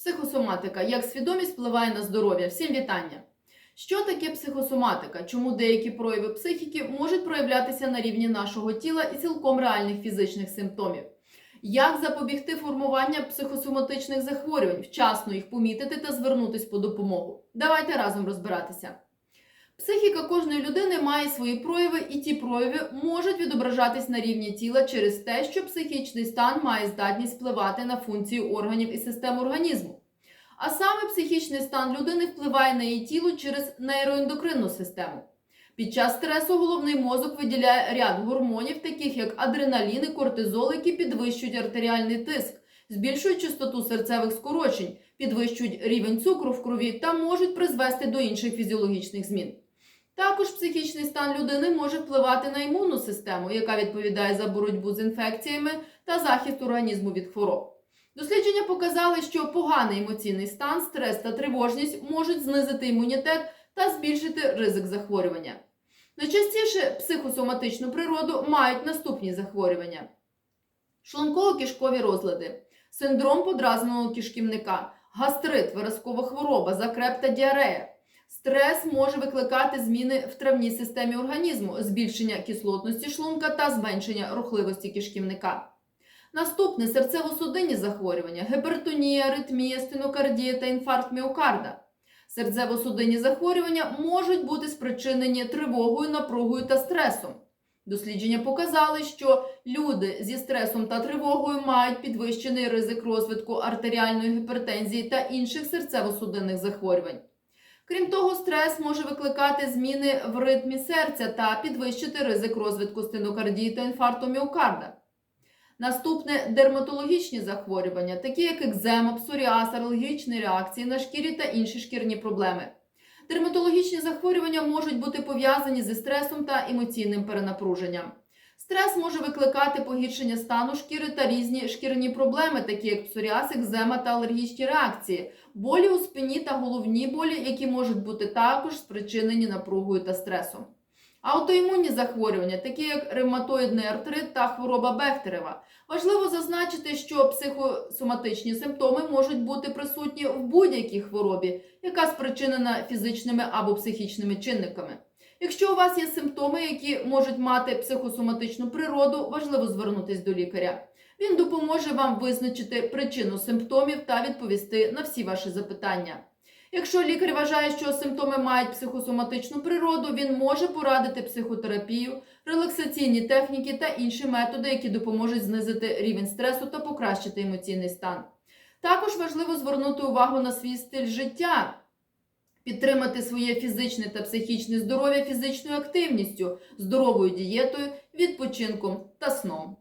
Психосоматика. Як свідомість впливає на здоров'я. Всім вітання! Що таке психосоматика? Чому деякі прояви психіки можуть проявлятися на рівні нашого тіла і цілком реальних фізичних симптомів? Як запобігти формуванню психосоматичних захворювань, вчасно їх помітити та звернутись по допомогу? Давайте разом розбиратися. Психіка кожної людини має свої прояви, і ті прояви можуть відображатись на рівні тіла через те, що психічний стан має здатність впливати на функції органів і систем організму. А саме психічний стан людини впливає на її тіло через нейроендокринну систему. Під час стресу головний мозок виділяє ряд гормонів, таких як адреналін і кортизол, які підвищують артеріальний тиск, збільшують частоту серцевих скорочень, підвищують рівень цукру в крові та можуть призвести до інших фізіологічних змін. Також психічний стан людини може впливати на імунну систему, яка відповідає за боротьбу з інфекціями та захист організму від хвороб. Дослідження показали, що поганий емоційний стан, стрес та тривожність можуть знизити імунітет та збільшити ризик захворювання. Найчастіше психосоматичну природу мають наступні захворювання: шлунково-кишкові розлади, синдром подразненого кишківника, гастрит, виразкова хвороба, закреп та діарея. Стрес може викликати зміни в травній системі організму, збільшення кислотності шлунка та зменшення рухливості кишківника. Наступне серцево-судинні захворювання, гипертонія, аритмія, стенокардія та інфаркт міокарда. Серцево-судинні захворювання можуть бути спричинені тривогою, напругою та стресом. Дослідження показали, що люди зі стресом та тривогою мають підвищений ризик розвитку артеріальної гіпертензії та інших серцево-судинних захворювань. Крім того, стрес може викликати зміни в ритмі серця та підвищити ризик розвитку стенокардії та інфаркту міокарда. Наступне дерматологічні захворювання, такі як екзема, псоріаз, алергічні реакції на шкірі та інші шкірні проблеми. Дерматологічні захворювання можуть бути пов'язані зі стресом та емоційним перенапруженням. Стрес може викликати погіршення стану шкіри та різні шкірні проблеми, такі як псоріаз, екзема та алергічні реакції, болі у спині та головні болі, які можуть бути також спричинені напругою та стресом. Аутоімунні захворювання, такі як ревматоїдний артрит та хвороба Бехтерева. Важливо зазначити, що психосоматичні симптоми можуть бути присутні в будь-якій хворобі, яка спричинена фізичними або психічними чинниками. Якщо у вас є симптоми, які можуть мати психосоматичну природу, важливо звернутися до лікаря. Він допоможе вам визначити причину симптомів та відповісти на всі ваші запитання. Якщо лікар вважає, що симптоми мають психосоматичну природу, він може порадити психотерапію, релаксаційні техніки та інші методи, які допоможуть знизити рівень стресу та покращити емоційний стан. Також важливо звернути увагу на свій стиль життя, підтримати своє фізичне та психічне здоров'я фізичною активністю, здоровою дієтою, відпочинком та сном.